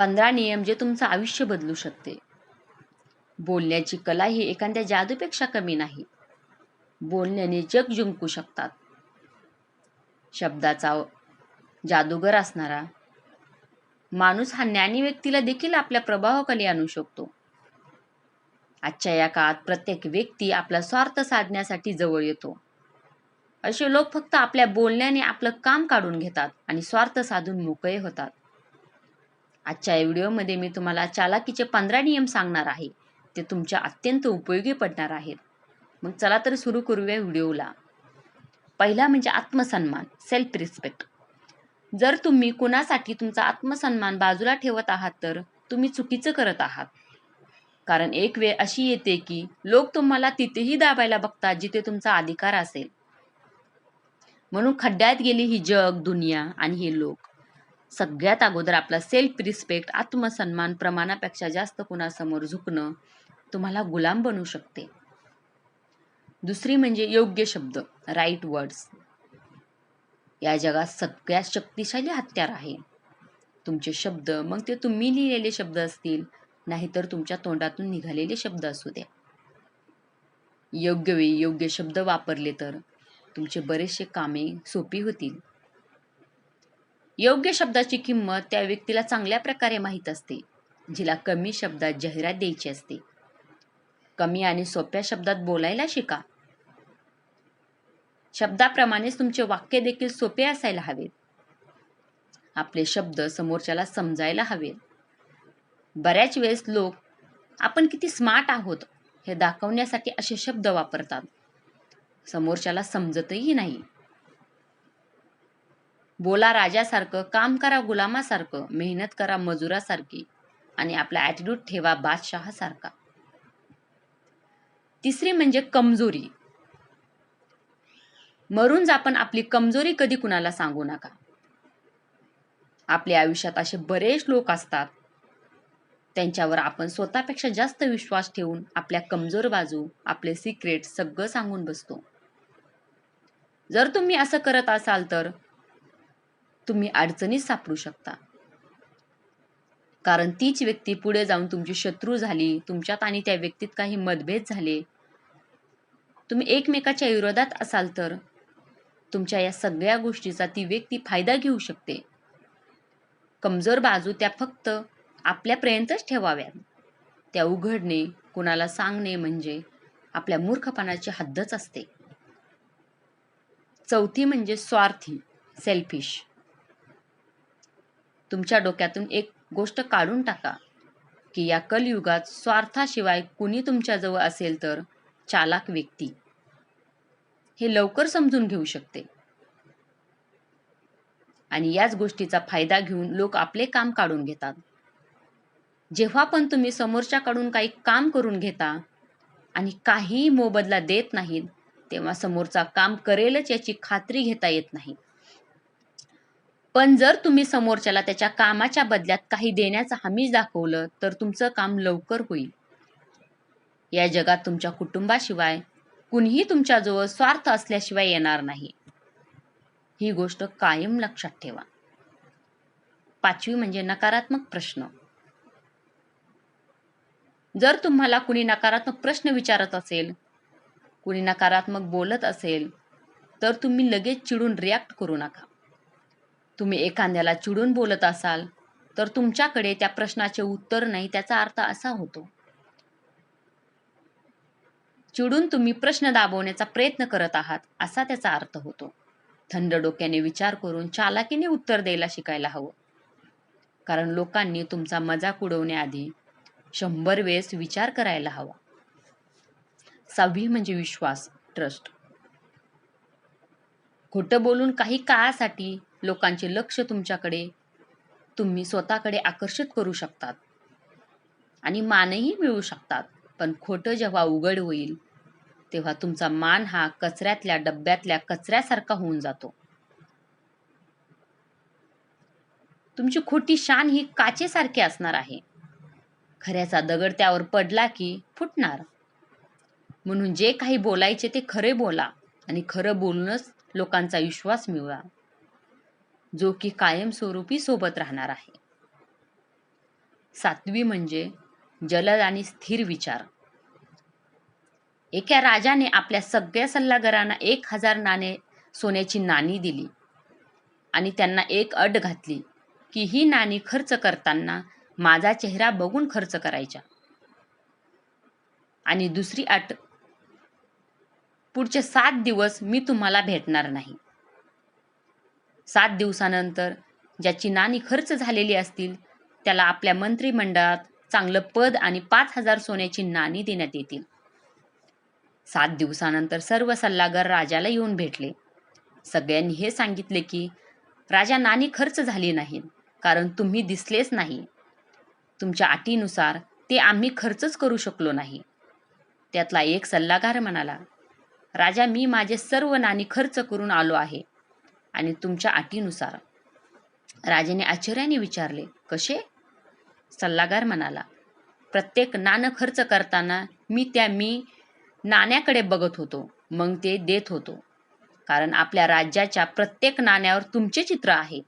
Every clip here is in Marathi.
पंधरा नियम जे तुमचं आयुष्य बदलू शकते. बोलण्याची कला ही एखाद्या जादूपेक्षा कमी नाही. बोलण्याने जग जिंकू शकतात. शब्दाचा जादूगर असणारा माणूस हा ज्ञानी व्यक्तीला देखील आपल्या प्रभावाखाली आणू शकतो. आजच्या या काळात प्रत्येक व्यक्ती आपला स्वार्थ साधण्यासाठी जवळ येतो. असे लोक फक्त आपल्या बोलण्याने आपलं काम काढून घेतात आणि स्वार्थ साधून मोकळे होतात. आजच्या या व्हिडिओमध्ये मी तुम्हाला चालाकीचे पंधरा नियम सांगणार आहे. ते तुमच्या अत्यंत उपयोगी पडणार आहेत. मग चला तर सुरू करूया व्हिडिओला. पहिला म्हणजे आत्मसन्मान सेल्फ रिस्पेक्ट जर तुम्ही कुणासाठी तुमचा आत्मसन्मान बाजूला ठेवत आहात तर तुम्ही चुकीचं करत आहात. कारण एक वेळ अशी येते की लोक तुम्हाला तिथेही दाबायला बघतात जिथे तुमचा अधिकार असेल. म्हणून खड्ड्यात गेली ही जग दुनिया आणि हे लोक. सगळ्यात अगोदर आपला सेल्फ रिस्पेक्ट आत्मसन्मान प्रमाणापेक्षा जास्त कुणासमोर झुकणं तुम्हाला गुलाम बनू शकते. दुसरी म्हणजे योग्य शब्द राईट वर्ड्स या जगात सगळ्यात शक्तिशाली हत्यार आहे. तुमचे शब्द मग ते तुम्ही लिहिलेले शब्द असतील नाहीतर तुमच्या तोंडातून निघालेले शब्द असू द्या. योग्य वेळी योग्य शब्द वापरले तर तुमचे बरेचसे कामे सोपी होतील. योग्य शब्दाची किंमत त्या व्यक्तीला चांगल्या प्रकारे माहीत असते जिला कमी शब्दात जाहिरात द्यायची असते. कमी आणि सोप्या शब्दात बोलायला शिका. शब्दाप्रमाणेच तुमचे वाक्य देखील सोपे असायला हवेत. आपले शब्द समोरच्याला समजायला हवेत. बऱ्याच वेळेस लोक आपण किती स्मार्ट आहोत हे दाखवण्यासाठी असे शब्द वापरतात. समोरच्याला समजतही नाही. बोला राजासारखं काम करा गुलामासारखं मेहनत करा मजुरासारखी आणि आपला ॲटिट्यूड ठेवा बादशहासारखा. तिसरी म्हणजे कमजोरी. मरूनच आपण आपली कमजोरी कधी कुणाला सांगू नका. आपल्या आयुष्यात असे बरेच लोक असतात त्यांच्यावर आपण स्वतःपेक्षा जास्त विश्वास ठेवून आपल्या कमजोर बाजू आपले सिक्रेट सगळं सांगून बसतो. जर तुम्ही असं करत असाल तर तुम्ही अडचणीत सापडू शकता. कारण तीच व्यक्ती पुढे जाऊन तुमची शत्रू झाली तुमच्यात आणि त्या व्यक्तीत काही मतभेद झाले. तुम्ही एकमेकाच्या विरोधात असाल तर तुमच्या या सगळ्या गोष्टीचा ती व्यक्ती फायदा घेऊ शकते. कमजोर बाजू त्या फक्त आपल्यापर्यंतच ठेवाव्यात. त्या उघडणे कुणाला सांगणे म्हणजे आपल्या मूर्खपणाची हद्दच असते. चौथी म्हणजे स्वार्थी सेल्फिश तुमच्या डोक्यातून एक गोष्ट काढून टाका की या कलयुगात स्वार्थाशिवाय कुणी तुमच्याजवळ असेल तर चालाक व्यक्ती. हे लवकर समजून घेऊ शकते. आणि याच गोष्टीचा फायदा घेऊन लोक आपले काम काढून घेतात. जेव्हा पण तुम्ही समोरच्याकडून काही काम करून घेता आणि काहीही मोबदला देत नाहीत तेव्हा समोरचा काम करेलच याची खात्री घेता येत नाही. पण जर तुम्ही समोरच्याला त्याच्या कामाच्या बदल्यात काही देण्याचं हमी दाखवलं तर तुमचं काम लवकर होईल. या जगात तुमच्या कुटुंबाशिवाय कुणीही तुमच्याजवळ स्वार्थ असल्याशिवाय येणार नाही. ही गोष्ट कायम लक्षात ठेवा. पाचवी म्हणजे नकारात्मक प्रश्न. जर तुम्हाला कुणी नकारात्मक प्रश्न विचारत असेल कुणी नकारात्मक बोलत असेल तर तुम्ही लगेच चिडून रिॲक्ट करू नका. तुम्ही एखाद्याला चिडून बोलत असाल तर तुमच्याकडे त्या प्रश्नाचे उत्तर नाही त्याचा अर्थ असा होतो. चिडून तुम्ही प्रश्न दाबवण्याचा प्रयत्न करत आहात असा त्याचा अर्थ होतो. थंड डोक्याने विचार करून चालाकीने उत्तर द्यायला शिकायला हवं. कारण लोकांनी तुमचा मजाक उडवण्याआधी शंभर वेळेस विचार करायला हवा. सहावी म्हणजे विश्वास ट्रस्ट. खोटं बोलून काही काळासाठी लोकांचे लक्ष तुमच्याकडे तुम्ही स्वतःकडे आकर्षित करू शकतात. आणि मानही मिळू शकतात पण खोटं जेव्हा उघड होईल तेव्हा तुमचा मान हा कचऱ्यातल्या डब्यातल्या कचऱ्यासारखा होऊन जातो. तुमची खोटी शान ही काचेसारखी असणार आहे. खऱ्याचा दगड त्यावर पडला की फुटणार. म्हणून जे काही बोलायचे ते खरे बोला आणि खरं बोलूनच लोकांचा विश्वास मिळवा. जो की कायमस्वरूपी सोबत राहणार आहे. सातवी म्हणजे जलद आणि स्थिर विचार. एका राजाने आपल्या सगळ्या सल्लागारांना एक हजार नाणे सोन्याची नाणी दिली आणि त्यांना एक अट घातली की ही नाणी खर्च करताना माझा चेहरा बघून खर्च करायचा. आणि दुसरी अट पुढचे सात दिवस मी तुम्हाला भेटणार नाही. सात दिवसानंतर ज्याची नाणी खर्च झालेली असतील त्याला आपल्या मंत्रिमंडळात चांगलं पद आणि पाच हजार सोन्याची नाणी देण्यात येतील. सात दिवसानंतर सर्व सल्लागार राजाला येऊन भेटले. सगळ्यांनी हे सांगितले की राजा नाणी खर्च झाली नाहीत कारण तुम्ही दिसलेच नाही. तुमच्या अटीनुसार ते आम्ही खर्चच करू शकलो नाही. त्यातला एक सल्लागार म्हणाला राजा मी माझे सर्व नाणी खर्च करून आलो आहे. आणि तुमच्या अटीनुसार. राजाने आश्चर्याने विचारले कसे सल्लागार म्हणाला प्रत्येक नाणं खर्च करताना मी त्या मी नाण्याकडे बघत होतो मग ते देत होतो. कारण आपल्या राज्याच्या प्रत्येक नाण्यावर तुमचे चित्र आहे.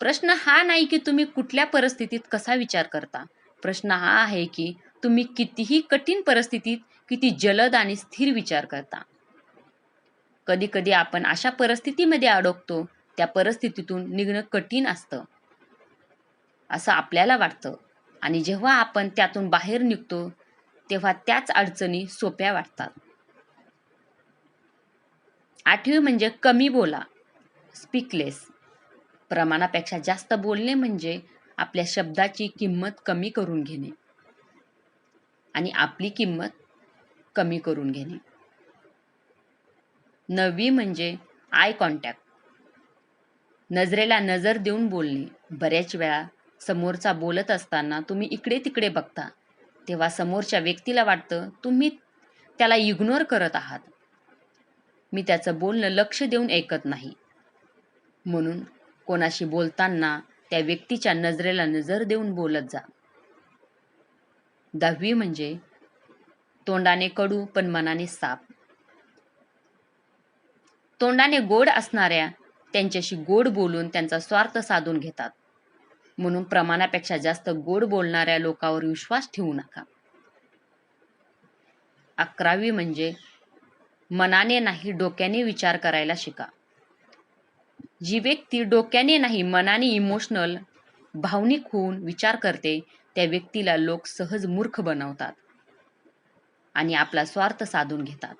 प्रश्न हा नाही की तुम्ही कुठल्या परिस्थितीत कसा विचार करता. प्रश्न हा आहे की तुम्ही कितीही कठीण परिस्थितीत किती जलद आणि स्थिर विचार करता. कधी कधी आपण अशा परिस्थितीमध्ये अडकतो त्या परिस्थितीतून निघणं कठीण असतं. असं आपल्याला वाटतं. आणि जेव्हा आपण त्यातून बाहेर निघतो तेव्हा त्याच अडचणी सोप्या वाटतात. आठवी म्हणजे कमी बोला. स्पीकलेस प्रमाणापेक्षा जास्त बोलणे म्हणजे आपल्या शब्दाची किंमत कमी करून घेणे. आणि आपली किंमत कमी करून घेणे. नववी म्हणजे आय कॉन्टॅक्ट नजरेला नजर देऊन बोलणे. बऱ्याच वेळा समोरचा बोलत असताना तुम्ही इकडे तिकडे बघता. तेव्हा समोरच्या व्यक्तीला वाटतं तुम्ही त्याला इग्नोर करत आहात. मी त्याचं बोलणं लक्ष देऊन ऐकत नाही. म्हणून कोणाशी बोलताना त्या व्यक्तीच्या नजरेला नजर देऊन बोलत जा. दहावी म्हणजे तोंडाने कडू पण मनाने साप. तोंडाने गोड असणाऱ्या त्यांच्याशी गोड बोलून त्यांचा स्वार्थ साधून घेतात. म्हणून प्रमाणापेक्षा जास्त गोड बोलणाऱ्या लोकांवर विश्वास ठेवू नका. अकरावी म्हणजे मनाने नाही डोक्याने विचार करायला शिका. जी व्यक्ती डोक्याने नाही मनाने इमोशनल भावनिक होऊन विचार करते त्या व्यक्तीला लोक सहज मूर्ख बनवतात आणि आपला स्वार्थ साधून घेतात.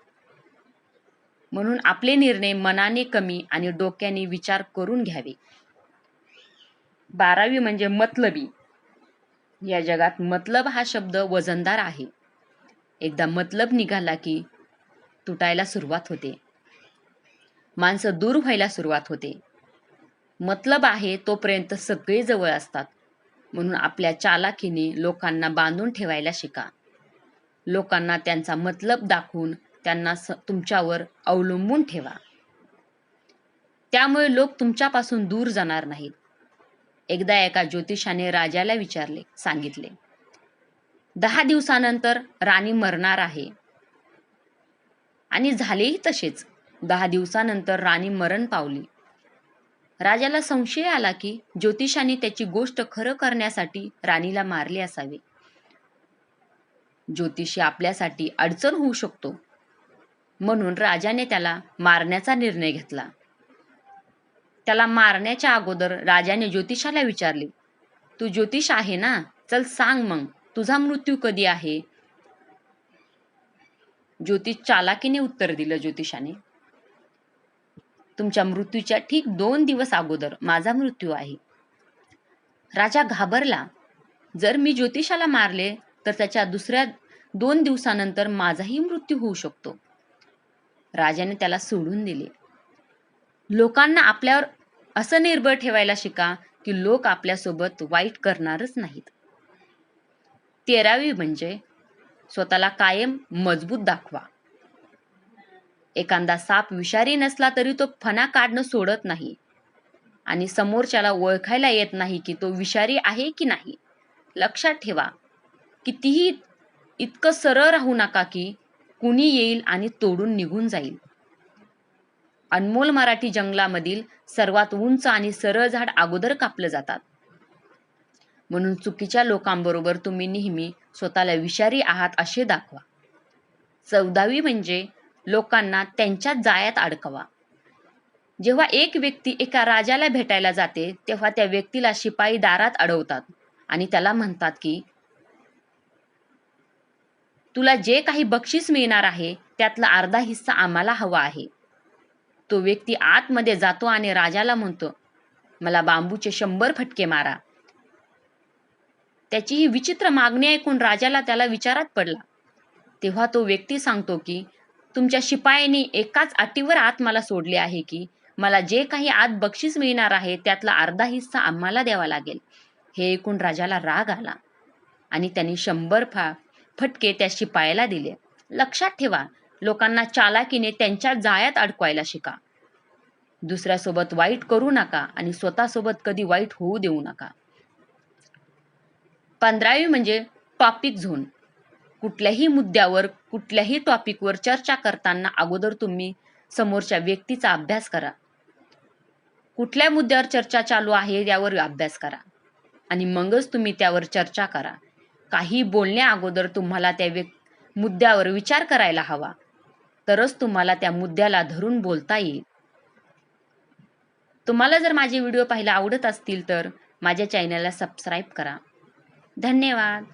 म्हणून आपले निर्णय मनाने कमी आणि डोक्याने विचार करून घ्यावे. बारावी म्हणजे मतलबी. या जगात मतलब हा शब्द वजनदार आहे. एकदा मतलब निघाला की तुटायला सुरुवात होते. माणसं दूर व्हायला सुरुवात होते. मतलब आहे तोपर्यंत सगळे जवळ असतात. म्हणून आपल्या चालाखीने लोकांना बांधून ठेवायला शिका. लोकांना त्यांचा मतलब दाखवून त्यांना स तुमच्यावर अवलंबून ठेवा. त्यामुळे लोक तुमच्यापासून दूर जाणार नाहीत. एकदा एका ज्योतिषाने राजाला विचारले सांगितले दहा दिवसानंतर राणी मरणार आहे. आणि झालेही तसेच. दहा दिवसानंतर राणी मरण पावली. राजाला संशय आला की ज्योतिषाने त्याची गोष्ट खरं करण्यासाठी राणीला मारले असावे. ज्योतिषी आपल्यासाठी अडचण होऊ शकतो. म्हणून राजाने त्याला मारण्याचा निर्णय घेतला. त्याला मारण्याच्या अगोदर राजाने ज्योतिषाला विचारले तू ज्योतिष आहे ना? चल सांग मग तुझा मृत्यू कधी आहे? ज्योतिष चालाकीने उत्तर दिलं ज्योतिषाने तुमच्या मृत्यूच्या ठीक दोन दिवस अगोदर माझा मृत्यू आहे. राजा घाबरला. जर मी ज्योतिषाला मारले तर त्याच्या दुसऱ्या दोन दिवसानंतर माझाही मृत्यू होऊ शकतो. राजाने त्याला सोडून दिले. लोकांना आपल्यावर असं निर्भर ठेवायला शिका की लोक आपल्यासोबत वाईट करणारच नाहीत. तेरावी म्हणजे स्वतःला कायम मजबूत दाखवा. एखादा साप विषारी नसला तरी तो फणा काढणं सोडत नाही. आणि समोरच्याला ओळखायला येत नाही की तो विषारी आहे की नाही. लक्षात ठेवा. कितीही इतकं सरळ राहू नका की कुणी येईल आणि तोडून निघून जाईल. अनमोल मराठी जंगलामधील सर्वात उंच आणि सरळ झाड अगोदर कापलं जातात. म्हणून चुकीच्या लोकांबरोबर तुम्ही नेहमी स्वतःला विषारी आहात असे दाखवा. चौदावी म्हणजे लोकांना त्यांच्या जाळ्यात अडकवा. जेव्हा एक व्यक्ती एका राजाला भेटायला जाते तेव्हा त्या व्यक्तीला शिपाई दारात अडवतात आणि त्याला म्हणतात की तुला जे काही बक्षीस मिळणार आहे त्यातला अर्धा हिस्सा आम्हाला हवा आहे. तो व्यक्ती आतमध्ये जातो आणि राजाला म्हणतो मला बांबूचे शंभर फटके मारा. त्याची ही विचित्र मागणी ऐकून राजाला त्याला विचारात पडला. तेव्हा तो व्यक्ती सांगतो की तुमच्या शिपायांनी एकाच अटीवर आत मला सोडले आहे की मला जे काही आत बक्षीस मिळणार आहे त्यातला अर्धा हिस्सा आम्हाला द्यावा लागेल. हे ऐकून राजाला राग आला आणि त्यांनी शंभर फा फटके त्या शिपायाला दिले. लक्षात ठेवा लोकांना चालाकीने त्यांच्या जाळ्यात अडकवायला शिका. दुसऱ्यासोबत वाईट करू नका आणि स्वतःसोबत कधी वाईट होऊ देऊ नका. पंधरावी म्हणजे टॉपिक झोन कुठल्याही मुद्द्यावर कुठल्याही टॉपिकवर चर्चा करताना अगोदर तुम्ही समोरच्या व्यक्तीचा अभ्यास करा. कुठल्या मुद्द्यावर चर्चा चालू आहे यावर अभ्यास करा. आणि मगच तुम्ही त्यावर चर्चा करा. काही बोलण्या अगोदर तुम्हाला त्या व्यक् मुद्द्यावर विचार करायला हवा. तरच तुम्हाला त्या मुद्द्याला धरून बोलता येईल. तुम्हाला जर माझे व्हिडिओ पाहायला आवडत असतील तर माझ्या चॅनलला सबस्क्राईब करा. धन्यवाद.